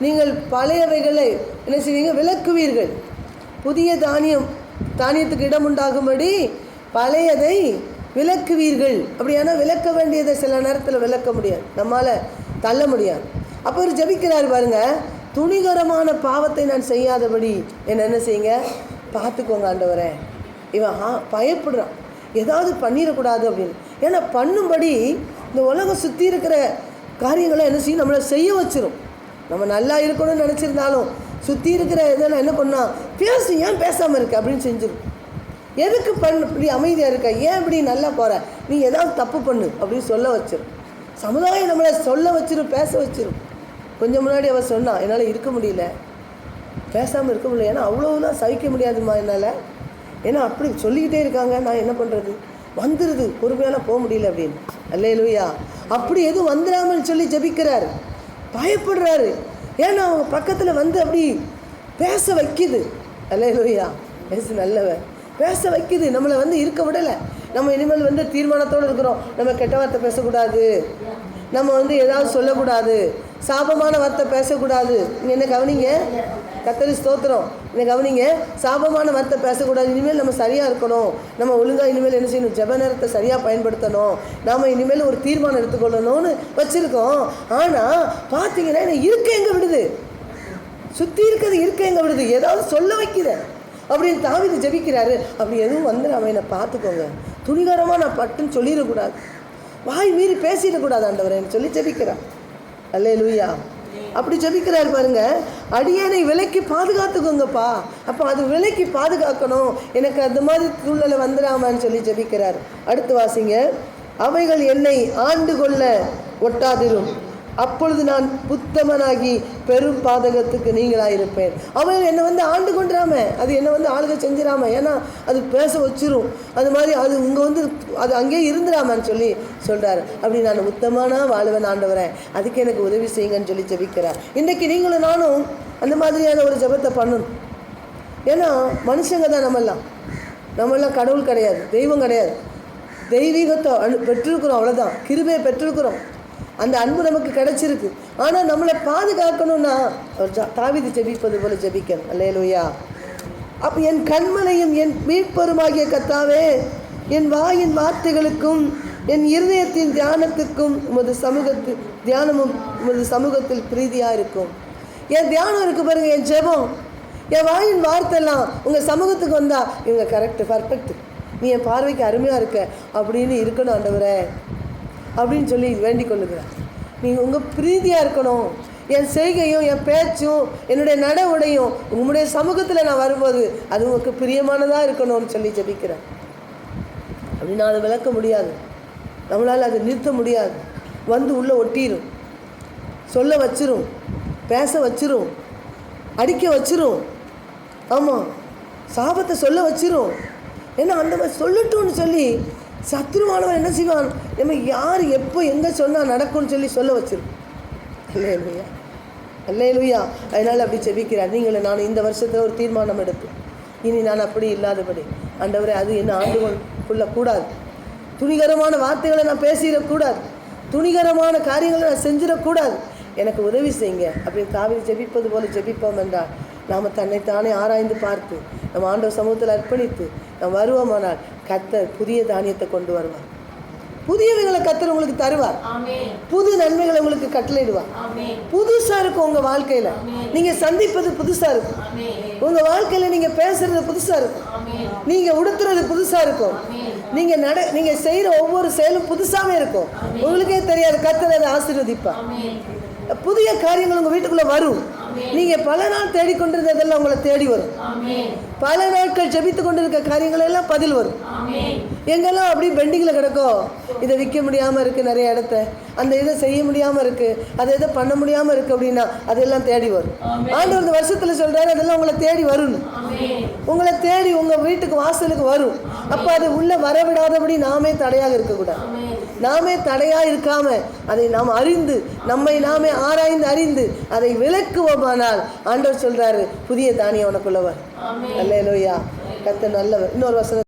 நீங்கள் பழையவைகளை என்ன செய்வீங்க? விளக்குவீர்கள். புதிய தானியம் தானியத்துக்கு இடம் உண்டாகும்படி பழையதை விளக்குவீர்கள். அப்படியானா விளக்க வேண்டியதை சில நேரத்தில் விளக்க முடியாது. நம்மால் தள்ள முடியாது. அப்போ ஒரு ஜபிக்கிறார் பாருங்க துணிகரமான பாவத்தை நான் செய்யாதபடி என்ன என்ன செய்யுங்க? பார்த்துக்கோங்க ஆண்டவரே. இவன் ஆ பயப்படுறான். ஏதாவது பண்ணிடக்கூடாது அப்படின்னு. ஏன்னா பண்ணும்படி இந்த உலகம் சுற்றி இருக்கிற காரியங்களை என்ன செய்யும்? நம்மளை செய்ய வச்சிரும். நம்ம நல்லா இருக்கணும்னு நினச்சிருந்தாலும் சுற்றி இருக்கிற இதெல்லாம் என்ன பண்ணால் பேசு ஏன் பேசாமல் இருக்க அப்படின்னு செஞ்சிடும் எதுக்கு பண்ணு? இப்படி அமைதியாக இருக்க. ஏன் இப்படி நல்லா போகிற நீ ஏதாவது தப்பு பண்ணு அப்படின்னு சொல்ல வச்சிடும் சமுதாயம் நம்மளை சொல்ல வச்சிரும் பேச வச்சிரும் கொஞ்சம் முன்னாடி அவள் சொன்னா என்னால் இருக்க முடியல. பேசாமல் இருக்க முடியல. ஏன்னா அவ்வளோலாம் சகிக்க முடியாதுமா என்னால். ஏன்னா அப்படி சொல்லிக்கிட்டே இருக்காங்க. நான் என்ன பண்ணுறது வந்துடுது பொறுமையால் போக முடியல அப்படின்னு. அல்லேலூயா. அப்படி எதுவும் வந்துடாமல் சொல்லி ஜெபிக்கிறாரு. பயப்படுறாரு. ஏன்னா அவங்க பக்கத்தில் வந்து அப்படி பேச வைக்குது. அல்லேலூயா. பேசு நல்லவன் பேச வைக்குது. நம்மளை வந்து இருக்க விடலை. நம்ம இனிமேல் வந்து தீர்மானத்தோடு இருக்கிறோம். நம்ம கெட்ட வார்த்தை பேசக்கூடாது. நம்ம வந்து ஏதாவது சொல்லக்கூடாது. சாபமான வார்த்தை பேசக்கூடாது. நீங்கள் என்ன கவனிங்க? கத்தரி ஸ்தோத்திரம். என்ன கவனிங்க சாபமான வார்த்தை பேசக்கூடாது. இனிமேல் நம்ம சரியாக இருக்கணும். நம்ம ஒழுங்காக இனிமேல் என்ன செய்யணும்? ஜப நேரத்தை சரியாக பயன்படுத்தணும். நாம் இனிமேல் ஒரு தீர்மானம் எடுத்துக்கொள்ளணும்னு வச்சுருக்கோம். ஆனால் பார்த்தீங்கன்னா என்ன இருக்க எங்கே விடுது? சுற்றி இருக்கிறது இருக்க எங்கே விடுது? ஏதாவது சொல்ல வைக்கிறேன் அப்படின்னு தாவிது ஜெபிக்கிறாரு. அப்படி எதுவும் வந்து அவன் என்னை பார்த்துக்கோங்க. துணிகரமாக நான் பட்டுன்னு சொல்லிடக்கூடாது. வாய் மீறி பேசிடக்கூடாது ஆண்டவரேன்னு சொல்லி ஜபிக்கிறான் அல்லே லூயா அப்படி ஜெபிக்கிறாரு பாருங்க. அடியனை விலைக்கு பாதுகாத்துக்கோங்கப்பா. அப்போ அது விலைக்கு பாதுகாக்கணும். எனக்கு அந்த மாதிரி சூழ்நிலை வந்துடாமான்னு சொல்லி ஜபிக்கிறார். அடுத்து வாசிங்க. அவைகள் என்னை ஆண்டு கொள்ள ஒட்டாதிரும். அப்பொழுது நான் புத்தமனாகி பெரும் பாதகத்துக்கு நீங்களாயிருப்பேன். அவன் என்னை வந்து ஆண்டு கொண்டுறாம அது என்னை வந்து ஆளுக செஞ்சிடாம ஏன்னா அது பேச வச்சிரும். அது மாதிரி அது இங்கே வந்து அது அங்கேயே இருந்துடாமன்னு சொல்லி சொல்கிறார் அப்படி நான் உத்தமனா வாழ்வன் ஆண்டவரேன் அதுக்கு எனக்கு உதவி செய்யுங்கன்னு சொல்லி ஜெபிக்கிறார். இன்றைக்கு நீங்களும் நானும் அந்த மாதிரியான ஒரு ஜெபத்தை பண்ணணும். ஏன்னா மனுஷங்க தான் நம்மெல்லாம். நம்மெல்லாம் கடவுள் கிடையாது தெய்வம் கிடையாது. தெய்வீகத்தை அனு பெற்றிருக்கிறோம் அவ்வளோதான் கிருபையை பெற்றிருக்கிறோம். அந்த அன்பு நமக்கு கிடைச்சிருக்கு. ஆனால் நம்மளை பாதுகாக்கணும்னா ஒரு ஜா ஜெபிப்பது போல ஜபிக்கணும். அல்லேலூயா. அப்போ என் கண்மலையும் என் மீட்பருமாகிய கத்தாவே என் வாயின் வார்த்தைகளுக்கும் என் இருதயத்தின் தியானத்துக்கும் உமது சமூகத்தில் தியானமும் உமது சமூகத்தில் பிரீதியாக இருக்கும். என் தியானம் இருக்கு பாருங்க என் ஜெபம். என் வாயின் வார்த்தைலாம் உங்கள் சமூகத்துக்கு வந்தா இவங்க கரெக்டு பர்ஃபெக்ட் நீ என் பார்வைக்கு அருமையாக இருக்க அப்படின்னு இருக்கணும் ஆண்டவரே. அப்படின்னு சொல்லி வேண்டிக் கொள்ளுகிறார். நீங்கள் உங்கள் பிரீதியாக இருக்கணும். என் செய்கையும் என் பேச்சும் என்னுடைய நட உடையும் உங்களுடைய சமூகத்தில் நான் வரும்போது அது உங்களுக்கு பிரியமானதாக இருக்கணும்னு சொல்லி ஜெபிக்கிறேன் அப்படின்னா அதை விளக்க முடியாது. நம்மளால் அதை நிறுத்த முடியாது. வந்து உள்ளே ஒட்டிடும் சொல்ல வச்சிரும். பேச வச்சிரும். அடிக்க வச்சிரும். ஆமாம் சாபத்தை சொல்ல வச்சிரும். ஏன்னா அந்த மாதிரி சொல்லட்டும்னு சொல்லி சத்ருவானவன் என்ன செய்வான்? நம்ம யார் எப்போ எங்கே சொன்னால் நடக்கும்னு சொல்லி சொல்ல வச்சிருக்கோம் இல்லை இல்லையா இல்லை லூயா அதனால் அப்படி செபிக்கிறார். நீங்களும் நான் இந்த வருஷத்தில் ஒரு தீர்மானம் எடுப்பேன் இனி நான் அப்படி இல்லாதபடி. ஆண்டவரே அது என்ன ஆண்டுகொள்ள கூடாது. துணிகரமான வார்த்தைகளை நான் பேசிடக்கூடாது. துணிகரமான காரியங்களை நான் செஞ்சிடக்கூடாது. எனக்கு உதவி செய்யுங்க அப்படின்னு காவிரி ஜெபிப்பது போல ஜெபிப்போம் என்றால் நாம் தன்னைத்தானே ஆராய்ந்து பார்த்து நம்ம ஆண்டவர் சமூகத்தில் அர்ப்பணித்து நாம் வருவோமானால் கத்தர் புதிய தானியத்தை கொண்டு வருவார். புதியவைகளை கத்தர் உங்களுக்கு தருவார். புது நன்மைகளை உங்களுக்கு கட்டளையிடுவார். புதுசா இருக்கும் உங்க வாழ்க்கையில. நீங்க சந்திப்பது புதுசா இருக்கும். உங்க வாழ்க்கையில நீங்க பேசுறது புதுசா இருக்கும். நீங்க உடுத்துறது புதுசா இருக்கும். நீங்க நட நீங்க செய்யற ஒவ்வொரு செயலும் புதுசாவே இருக்கும். உங்களுக்கே தெரியாது கத்தர் அதை ஆசீர்வதிப்பா புதிய காரியங்கள் உங்க வீட்டுக்குள்ள வரும். நீங்க பல நாள் தேடிக்கொண்டிருந்ததெல்லாம் உங்களை தேடி வரும். பல நாட்கள் ஜெபித்து கொண்டிருக்க காரியங்கள் எல்லாம் பதில் வரும். எங்கெல்லாம் அப்படி பெண்டிங்கில் கிடக்கும் இதை விற்க முடியாமல் இருக்குது நிறைய இடத்த. அந்த இதை செய்ய முடியாமல் இருக்குது அதை இதை பண்ண முடியாமல் இருக்குது அப்படின்னா அதெல்லாம் தேடி வரும். ஆண்டவர் இந்த வருஷத்தில் சொல்கிறாரு அதெல்லாம் உங்களை தேடி வரும் உங்களை தேடி உங்கள் வீட்டுக்கு வாசலுக்கு வரும். அப்போ அது உள்ளே வரவிடாதபடி நாமே தடையாக இருக்கக்கூடாது. நாமே தடையாக இருக்காம அதை நாம் அறிந்து நம்மை நாமே ஆராய்ந்து அறிந்து அதை விளக்குவோமானால் ஆண்டவர் சொல்றாரு புதிய தானியம் உனக்குள்ளவர் அல்ல லோயா கத்த நல்லவர். இன்னொரு வசனம்